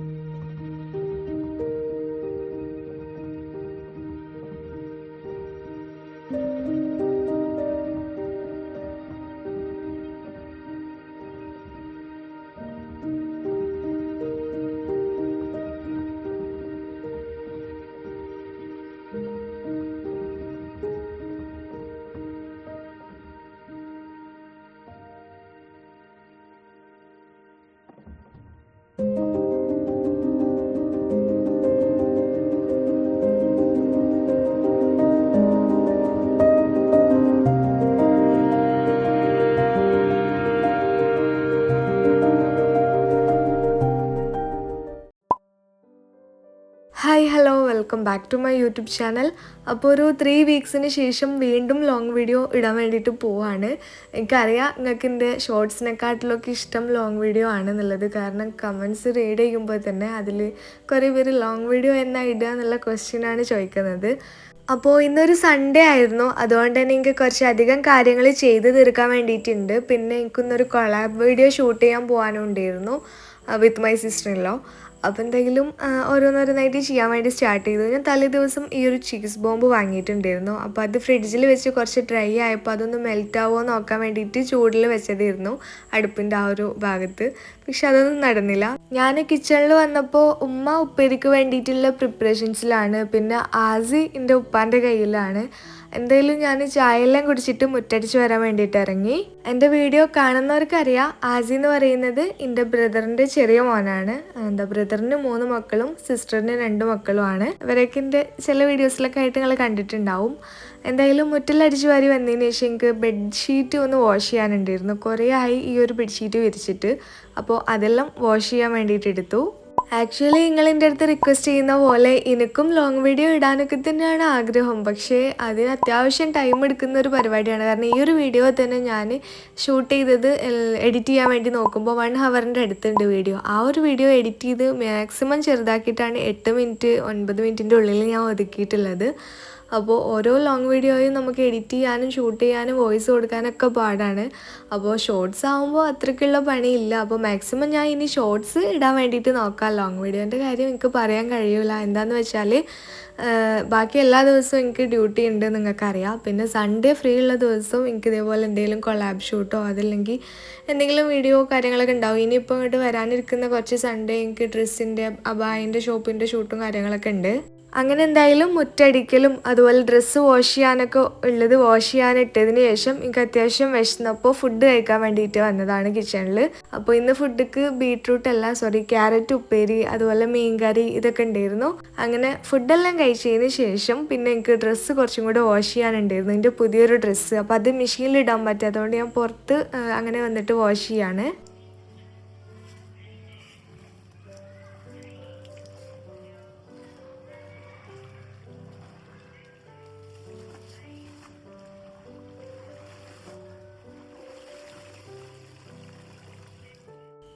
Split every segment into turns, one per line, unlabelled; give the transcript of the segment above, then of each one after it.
you hi hello welcome back to my YouTube channel അപ്പോൾ ഒരു three വീക്സിന് ശേഷം വീണ്ടും ലോങ് വീഡിയോ ഇടാൻ വേണ്ടിയിട്ട് പോവാണ്. എനിക്കറിയാം നിങ്ങൾക്ക് എന്റെ ഷോർട്സിനെക്കാട്ടിലൊക്കെ ഇഷ്ടം ലോങ് വീഡിയോ ആണെന്നുള്ളത്. കാരണം കമൻസ് റീഡ് ചെയ്യുമ്പോൾ തന്നെ അതിൽ കുറേ പേര് ലോങ് വീഡിയോ എന്നാ ഇടുക എന്നുള്ള ക്വസ്റ്റ്യനാണ് ചോദിക്കുന്നത്. അപ്പോൾ ഇന്നൊരു സൺഡേ ആയിരുന്നു. അതുകൊണ്ട് തന്നെ എനിക്ക് കുറച്ചധികം കാര്യങ്ങൾ ചെയ്ത് തീർക്കാൻ വേണ്ടിയിട്ടുണ്ട്. പിന്നെ എനിക്കൊന്നൊരു കൊളാബ് വീഡിയോ ഷൂട്ട് ചെയ്യാൻ പോകാനും ഉണ്ടായിരുന്നു with my sister in law അപ്പോൾ എന്തെങ്കിലും ഓരോന്നോരോന്നായിട്ട് ചെയ്യാൻ വേണ്ടി സ്റ്റാർട്ട് ചെയ്തു. ഞാൻ തലേ ദിവസം ഈ ഒരു ചീസ് ബോംബ് വാങ്ങിയിട്ടുണ്ടായിരുന്നു. അപ്പോൾ അത് ഫ്രിഡ്ജിൽ വെച്ച് കുറച്ച് ഡ്രൈ ആയപ്പോൾ അതൊന്ന് മെൽറ്റ് ആവുമോ നോക്കാൻ വേണ്ടിയിട്ട് ചൂടിൽ വെച്ചതായിരുന്നു അടുപ്പിന്റെ ആ ഒരു ഭാഗത്ത്. പക്ഷെ അതൊന്നും നടന്നില്ല. ഞാൻ കിച്ചണിൽ വന്നപ്പോൾ ഉമ്മ ഉപ്പേരിക്ക് വേണ്ടിയിട്ടുള്ള പ്രിപ്പറേഷൻസിലാണ് പിന്നെ ആസി എന്റെ ഉപ്പാന്റെ കയ്യിലാണ്. എന്തായാലും ഞാൻ ചായയെല്ലാം കുടിച്ചിട്ട് മുറ്റടിച്ച് വരാൻ വേണ്ടിയിട്ട് ഇറങ്ങി. എന്റെ വീഡിയോ കാണുന്നവർക്കറിയാം ആസി എന്ന് പറയുന്നത് എന്റെ ബ്രദറിന്റെ ചെറിയ മോനാണ്. എന്താ ബ്രദറിന് മൂന്ന് മക്കളും സിസ്റ്ററിന് രണ്ട് മക്കളുമാണ്. ഇവരൊക്കെ എന്റെ ചില വീഡിയോസിലൊക്കെ ആയിട്ട് നിങ്ങൾ കണ്ടിട്ടുണ്ടാവും. എന്തായാലും മുറ്റിലടിച്ച് വാരി വന്നതിന് ശേഷം എനിക്ക് ബെഡ്ഷീറ്റ് ഒന്ന് വാഷ് ചെയ്യാനുണ്ടായിരുന്നു. കുറേ ആയി ഈ ഒരു ബെഡ്ഷീറ്റ് വിരിച്ചിട്ട്. അപ്പോൾ അതെല്ലാം വാഷ് ചെയ്യാൻ വേണ്ടിയിട്ട് എടുത്തു. ആക്ച്വലി നിങ്ങൾ എന്റെ അടുത്ത് റിക്വസ്റ്റ് ചെയ്യുന്ന പോലെ എനിക്കും ലോങ് വീഡിയോ ഇടാനൊക്കെ തന്നെയാണ് ആഗ്രഹം. പക്ഷേ അതിന് അത്യാവശ്യം ടൈം എടുക്കുന്ന ഒരു പരിപാടിയാണ്. കാരണം ഈ ഒരു വീഡിയോ തന്നെ ഞാൻ ഷൂട്ട് ചെയ്തത് എഡിറ്റ് ചെയ്യാൻ വേണ്ടി നോക്കുമ്പോൾ വൺ ഹവറിന്റെ അടുത്തുണ്ട് വീഡിയോ ആ ഒരു വീഡിയോ എഡിറ്റ് ചെയ്ത് മാക്സിമം ചെറുതാക്കിയിട്ടാണ് എട്ട് മിനിറ്റ് ഒൻപത് മിനിറ്റിന്റെ ഉള്ളിൽ ഞാൻ ഒതുക്കിയിട്ടുള്ളത്. അപ്പോൾ ഓരോ ലോങ് വീഡിയോയും നമുക്ക് എഡിറ്റ് ചെയ്യാനും ഷൂട്ട് ചെയ്യാനും വോയിസ് കൊടുക്കാനൊക്കെ പാടാണ്. അപ്പോൾ ഷോർട്സ് ആകുമ്പോൾ അത്രയ്ക്കുള്ള പണിയില്ല. അപ്പോൾ മാക്സിമം ഞാൻ ഇനി ഷോർട്സ് ഇടാൻ വേണ്ടിയിട്ട് നോക്കാം. ലോങ് വീഡിയോന്റെ കാര്യം എനിക്ക് പറയാൻ കഴിയില്ല എന്താണെന്ന് വെച്ചാൽ ബാക്കി എല്ലാ ദിവസവും എനിക്ക് ഡ്യൂട്ടി ഉണ്ട് നിങ്ങൾക്കറിയാം. പിന്നെ സൺഡേ ഫ്രീ ഉള്ള ദിവസവും എനിക്ക് ഇതേപോലെ എന്തെങ്കിലും കൊളാബ് ഷൂട്ടോ അതല്ലെങ്കിൽ എന്തെങ്കിലും വീഡിയോ കാര്യങ്ങളൊക്കെ ഉണ്ടാവും. ഇനിയിപ്പോൾ ഇങ്ങോട്ട് വരാനിരിക്കുന്ന കുറച്ച് സൺഡേ എനിക്ക് ഡ്രസ്സിന്റെ അബായിന്റെ ഷോപ്പിന്റെ ഷൂട്ടും കാര്യങ്ങളൊക്കെ ഉണ്ട്. അങ്ങനെ എന്തായാലും മുറ്റടിക്കലും അതുപോലെ ഡ്രസ്സ് വാഷ് ചെയ്യാനൊക്കെ ഉള്ളത് വാഷ് ചെയ്യാൻ ഇട്ടതിന് ശേഷം എനിക്ക് അത്യാവശ്യം വിശന്നപ്പോൾ ഫുഡ് കഴിക്കാൻ വേണ്ടിയിട്ട് വന്നതാണ് കിച്ചണിൽ അപ്പോൾ ഇന്ന് ഫുഡ്ക്ക് ബീട്രൂട്ട് അല്ല സോറി ക്യാരറ്റ് ഉപ്പേരി അതുപോലെ മീൻകറി ഇതൊക്കെ ഉണ്ടായിരുന്നു. അങ്ങനെ ഫുഡെല്ലാം കഴിച്ചതിന് ശേഷം പിന്നെ എനിക്ക് ഡ്രസ്സ് കുറച്ചും കൂടെ വാഷ് ചെയ്യാനുണ്ടായിരുന്നു. എന്റെ പുതിയൊരു ഡ്രസ്സ് അപ്പോൾ അത് മെഷീനിൽ ഇടാൻ പറ്റാത്തതുകൊണ്ട് ഞാൻ പുറത്ത് അങ്ങനെ വന്നിട്ട് വാഷ് ചെയ്യാണ്.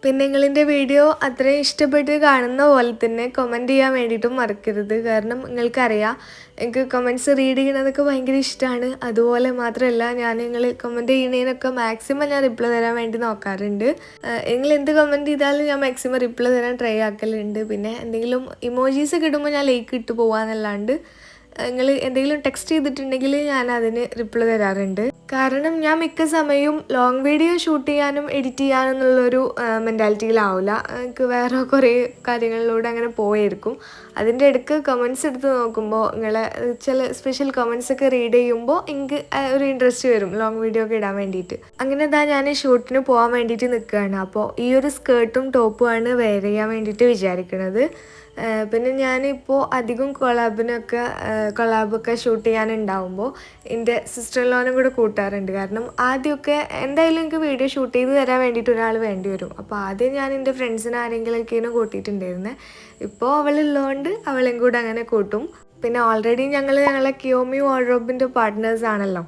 പിന്നെ നിങ്ങളിന്റെ വീഡിയോ അത്രയും ഇഷ്ടപ്പെട്ട് കാണുന്ന പോലെ തന്നെ കമന്റ് ചെയ്യാൻ വേണ്ടിയിട്ടും മറക്കരുത്. കാരണം നിങ്ങൾക്കറിയാം എനിക്ക് കമന്റ്സ് റീഡ് ചെയ്യണതൊക്കെ ഭയങ്കര ഇഷ്ടമാണ്. അതുപോലെ മാത്രമല്ല ഞാൻ നിങ്ങൾ കമന്റ് ചെയ്യുന്നതിനൊക്കെ മാക്സിമം ഞാൻ റിപ്ലൈ തരാൻ വേണ്ടി നോക്കാറുണ്ട്. നിങ്ങൾ എന്ത് കമന്റ് ചെയ്താലും ഞാൻ മാക്സിമം റിപ്ലൈ തരാൻ ട്രൈ ആക്കലുണ്ട്. പിന്നെ എന്തെങ്കിലും ഇമോജീസ് ഒക്കെ ഇടുമ്പോൾ ഞാൻ ലൈക്ക് ഇട്ട് പോകാന്നല്ലാണ്ട് നിങ്ങൾ എന്തെങ്കിലും ടെക്സ്റ്റ് ചെയ്തിട്ടുണ്ടെങ്കിൽ ഞാൻ അതിന് റിപ്ലൈ തരാറുണ്ട്. കാരണം ഞാൻ മിക്ക സമയവും ലോങ് വീഡിയോ ഷൂട്ട് ചെയ്യാനും എഡിറ്റ് ചെയ്യാനും എന്നുള്ളൊരു മെന്റാലിറ്റിയിലാവില്ല എനിക്ക് വേറെ കുറേ കാര്യങ്ങളിലൂടെ അങ്ങനെ പോയിരിക്കും. അതിന്റെ ഇടയ്ക്ക് കമൻസ് എടുത്ത് നോക്കുമ്പോൾ നിങ്ങളെ ചില സ്പെഷ്യൽ കമൻസ് ഒക്കെ റീഡ് ചെയ്യുമ്പോൾ എനിക്ക് ഒരു ഇൻട്രസ്റ്റ് വരും ലോങ് വീഡിയോ ഒക്കെ ഇടാൻ വേണ്ടിയിട്ട് അങ്ങനെ ഇതാ ഞാൻ ഷൂട്ടിന് പോകാൻ വേണ്ടിയിട്ട് നിൽക്കുകയാണ് അപ്പോൾ ഈ ഒരു സ്കേർട്ടും ടോപ്പുമാണ് വെയർ ചെയ്യാൻ വേണ്ടിയിട്ട് വിചാരിക്കുന്നത് പിന്നെ ഞാനിപ്പോൾ അധികം കൊളാബിനൊക്കെ കൊളാബൊക്കെ ഷൂട്ട് ചെയ്യാനുണ്ടാവുമ്പോൾ എന്റെ സിസ്റ്റർ ലോനും കൂടെ കൂട്ടാറുണ്ട്. കാരണം ആദ്യമൊക്കെ എന്തായാലും എനിക്ക് വീഡിയോ ഷൂട്ട് ചെയ്ത് തരാൻ വേണ്ടിയിട്ട് ഒരാൾ വേണ്ടി വരും. അപ്പോൾ ആദ്യം ഞാൻ എന്റെ ഫ്രണ്ട്സിനെ ആരെങ്കിലുമൊക്കെയാണ് കൂട്ടിയിട്ടുണ്ടായിരുന്നത് ഇപ്പോൾ അവളുള്ളതുകൊണ്ട് അവളെയും കൂടെ അങ്ങനെ കൂട്ടും. പിന്നെ ഓൾറെഡി ഞങ്ങൾ ഞങ്ങളെ കിയോമി വാർഡ്രോബിന്റെ പാർട്ട്നേഴ്സ് ആണല്ലോ.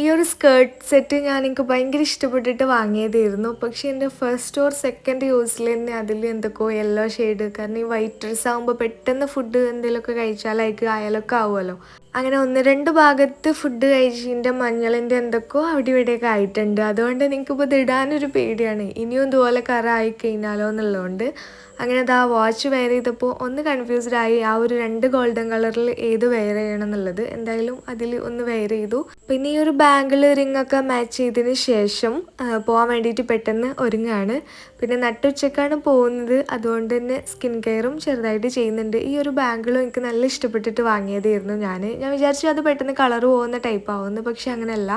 ഈ ഒരു സ്കേർട്ട് സെറ്റ് ഞാൻ എനിക്ക് ഭയങ്കര ഇഷ്ടപ്പെട്ടിട്ട് വാങ്ങിയതായിരുന്നു. പക്ഷേ എന്റെ ഫസ്റ്റ് ഓർ സെക്കൻഡ് യൂസിൽ തന്നെ അതിൽ എന്തൊക്കെയോ യെല്ലോ ഷെയ്ഡ് കാരണം ഈ വൈറ്റ് ഡ്രസ് ആകുമ്പോൾ പെട്ടെന്ന് ഫുഡ് എന്തെങ്കിലുമൊക്കെ കഴിച്ചാൽ അതിക്ക് അയലൊക്കെ ആവുമല്ലോ. അങ്ങനെ ഒന്ന് രണ്ട് ഭാഗത്ത് ഫുഡ് കഴിച്ചതിന്റെ മഞ്ഞളിന്റെ എന്തൊക്കെയോ അവിടെ ഇവിടെയൊക്കെ ആയിട്ടുണ്ട്. അതുകൊണ്ട് എനിക്കിപ്പോൾ ഇത് ഇടാനൊരു പേടിയാണ്. ഇനിയും ഇതുപോലെ കറ ആയി കഴിഞ്ഞാലോ എന്നുള്ളതുകൊണ്ട് അങ്ങനെ അത് ആ വാച്ച് വെയർ ചെയ്തപ്പോൾ ഒന്ന് കൺഫ്യൂസ്ഡ് ആയി ആ ഒരു രണ്ട് ഗോൾഡൻ കളറിൽ ഏത് വെയർ ചെയ്യണം എന്നുള്ളത് എന്തായാലും അതിൽ ഒന്ന് വെയർ ചെയ്തു. പിന്നെ ഈ ഒരു ബാങ്കിൾ റിംഗ് ഒക്കെ മാച്ച് ചെയ്തതിന് ശേഷം പോകാൻ വേണ്ടിയിട്ട് പെട്ടെന്ന് ഒരുങ്ങാണ്. പിന്നെ നട്ടുച്ചക്കാണ് പോകുന്നത്. അതുകൊണ്ട് തന്നെ സ്കിൻ കെയറും ചെറുതായിട്ട് ചെയ്യുന്നുണ്ട്. ഈ ഒരു ബാങ്കിളും എനിക്ക് നല്ല ഇഷ്ടപ്പെട്ടിട്ട് വാങ്ങിയതായിരുന്നു ഞാൻ ഞാൻ വിചാരിച്ചു അത് പെട്ടെന്ന് കളർ പോകുന്ന ടൈപ്പ് ആവുമെന്ന് പക്ഷെ അങ്ങനെയല്ല.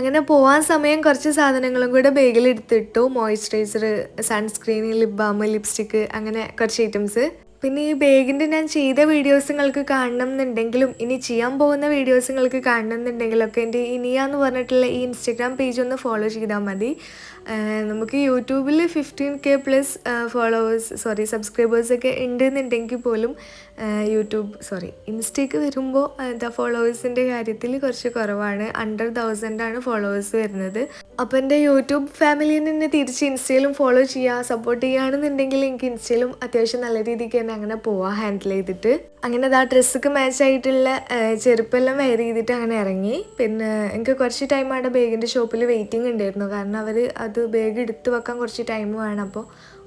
അങ്ങനെ പോകാൻ സമയം കുറച്ച് സാധനങ്ങളും കൂടെ ബാഗിൽ എടുത്തിട്ടു. Moisturiser sunscreen lip balm lipstick അങ്ങനെ കുറച്ച് ഐറ്റംസ് പിന്നെ ഈ ബാഗിന്റെ ഞാൻ ചെയ്ത വീഡിയോസ് നിങ്ങൾക്ക് കാണണം എന്നുണ്ടെങ്കിലും ഇനി ചെയ്യാൻ പോകുന്ന വീഡിയോസ് നിങ്ങൾക്ക് കാണണം എന്നുണ്ടെങ്കിലൊക്കെ എന്റെ ഇനിയാന്ന് പറഞ്ഞിട്ടുള്ള ഈ ഇൻസ്റ്റഗ്രാം പേജ് ഒന്ന് ഫോളോ ചെയ്താൽ മതി. നമുക്ക് യൂട്യൂബിൽ fifteen K plus followers sorry സബ്സ്ക്രൈബേഴ്സൊക്കെ ഉണ്ട് എന്നുണ്ടെങ്കിൽ പോലും യൂട്യൂബ് സോറി ഇൻസ്റ്റയ്ക്ക് വരുമ്പോൾ എന്താ ഫോളോവേഴ്സിന്റെ കാര്യത്തിൽ കുറച്ച് കുറവാണ്. അണ്ടർ തൗസൻഡ് ആണ് ഫോളോവേഴ്സ് വരുന്നത്. അപ്പോൾ എന്റെ യൂട്യൂബ് ഫാമിലിയിൽ നിന്ന് തിരിച്ച് ഇൻസ്റ്റയിലും ഫോളോ ചെയ്യുക സപ്പോർട്ട് ചെയ്യുകയാണെന്നുണ്ടെങ്കിൽ എനിക്ക് ഇൻസ്റ്റയിലും അത്യാവശ്യം നല്ല രീതിക്ക് തന്നെ അങ്ങനെ പോവാം ഹാൻഡിൽ ചെയ്തിട്ട്. അങ്ങനെ അത് ആ ഡ്രസ്സൊക്കെ മാച്ച് ആയിട്ടുള്ള ആഹ് ചെരുപ്പെല്ലാം വെയർ ചെയ്തിട്ട് അങ്ങനെ ഇറങ്ങി. പിന്നെ എനിക്ക് കുറച്ച് ടൈം അവിടെ ബാഗിന്റെ ഷോപ്പിൽ വെയിറ്റിംഗ് ഉണ്ടായിരുന്നു. കാരണം അവർ അത് ബാഗ് എടുത്ത് വെക്കാൻ കുറച്ച് ടൈം വേണം. അപ്പോൾ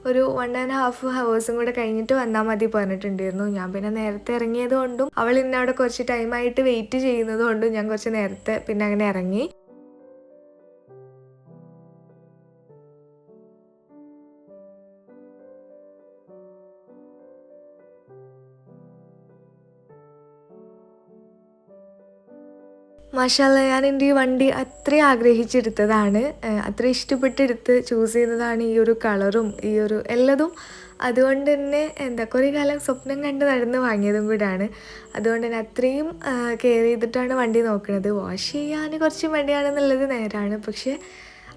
ഒരു വൺ ആൻഡ് ഹാഫ് ഹവേഴ്സും കൂടെ കഴിഞ്ഞിട്ട് വന്നാൽ മതി പറഞ്ഞിട്ടുണ്ടായിരുന്നു. ഞാൻ പിന്നെ നേരത്തെ ഇറങ്ങിയത് കൊണ്ടും അവൾ ഇന്നവിടെ കുറച്ച് ടൈമായിട്ട് വെയിറ്റ് ചെയ്യുന്നത് കൊണ്ടും ഞാൻ കുറച്ച് നേരത്തെ പിന്നെ അങ്ങനെ ഇറങ്ങി. മാഷാല്ല ഞാൻ എന്റെ ഈ വണ്ടി അത്രയും ആഗ്രഹിച്ചെടുത്തതാണ്. അത്ര ഇഷ്ടപ്പെട്ടെടുത്ത് ചൂസ് ചെയ്തതാണ് ഈ ഒരു കളറും ഈ ഒരു എല്ലാതും. അതുകൊണ്ട് തന്നെ എന്താ കുറേ കാലം സ്വപ്നം കണ്ട് നടന്ന് വാങ്ങിയതും കൂടാണ്. അതുകൊണ്ട് തന്നെ അത്രയും കെയർ ചെയ്തിട്ടാണ് വണ്ടി നോക്കുന്നത് വാഷ് ചെയ്യാൻ കുറച്ച് മടിയാണെന്നുള്ളത് നേരാണ്. പക്ഷേ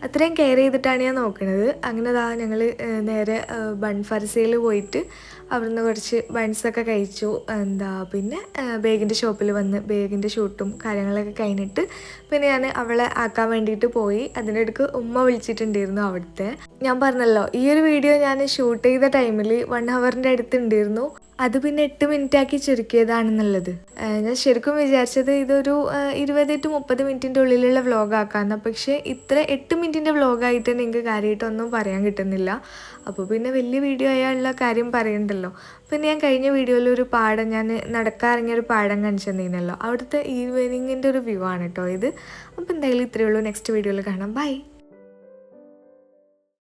അത്രയും കെയർ ചെയ്തിട്ടാണ് ഞാൻ നോക്കുന്നത് അങ്ങനെ അതാ ഞങ്ങൾ നേരെ ബൺ ഫർസയിൽ പോയിട്ട് അവിടുന്ന് കുറച്ച് ബൺസൊക്കെ കഴിച്ചു. എന്താ പിന്നെ ബേഗിന്റെ ഷോപ്പിൽ വന്ന് ബേഗിന്റെ ഷൂട്ടും കാര്യങ്ങളൊക്കെ കഴിഞ്ഞിട്ട് പിന്നെ ഞാൻ അവളെ ആക്കാൻ വേണ്ടിയിട്ട് പോയി. അതിന്റെ അടുക്ക് ഉമ്മ വിളിച്ചിട്ടുണ്ടായിരുന്നു അവിടുത്തെ. ഞാൻ പറഞ്ഞല്ലോ ഈ ഒരു വീഡിയോ ഞാൻ ഷൂട്ട് ചെയ്ത ടൈമിൽ വൺ ഹവറിന്റെ അടുത്തുണ്ടായിരുന്നു അത് പിന്നെ എട്ട് മിനിറ്റ് ആക്കി ചുരുക്കിയതാണെന്നുള്ളത് ഞാൻ ശരിക്കും വിചാരിച്ചത് ഇതൊരു ഇരുപത് ടു മുപ്പത് മിനിറ്റിന്റെ ഉള്ളിലുള്ള വ്ളോഗ് ആക്കാന്ന് പക്ഷേ ഇത്ര എട്ട് മിനിറ്റിന്റെ വ്ളോഗായിട്ട് തന്നെ എനിക്ക് കാര്യമായിട്ടൊന്നും പറയാൻ കിട്ടുന്നില്ല. അപ്പോൾ പിന്നെ വലിയ വീഡിയോ ആയുള്ള കാര്യം പറയണ്ടല്ലോ. പിന്നെ ഞാൻ കഴിഞ്ഞ വീഡിയോയിൽ ഒരു പാടം ഞാൻ നടക്കാറിങ്ങിയ ഒരു പാടം കാണിച്ചു അവിടുത്തെ ഈവനിങ്ങിന്റെ ഒരു വ്യൂ ആണ് കേട്ടോ ഇത്. അപ്പോൾ എന്തായാലും ഇത്രയേ ഉള്ളൂ. നെക്സ്റ്റ് വീഡിയോയിൽ കാണാം. ബൈ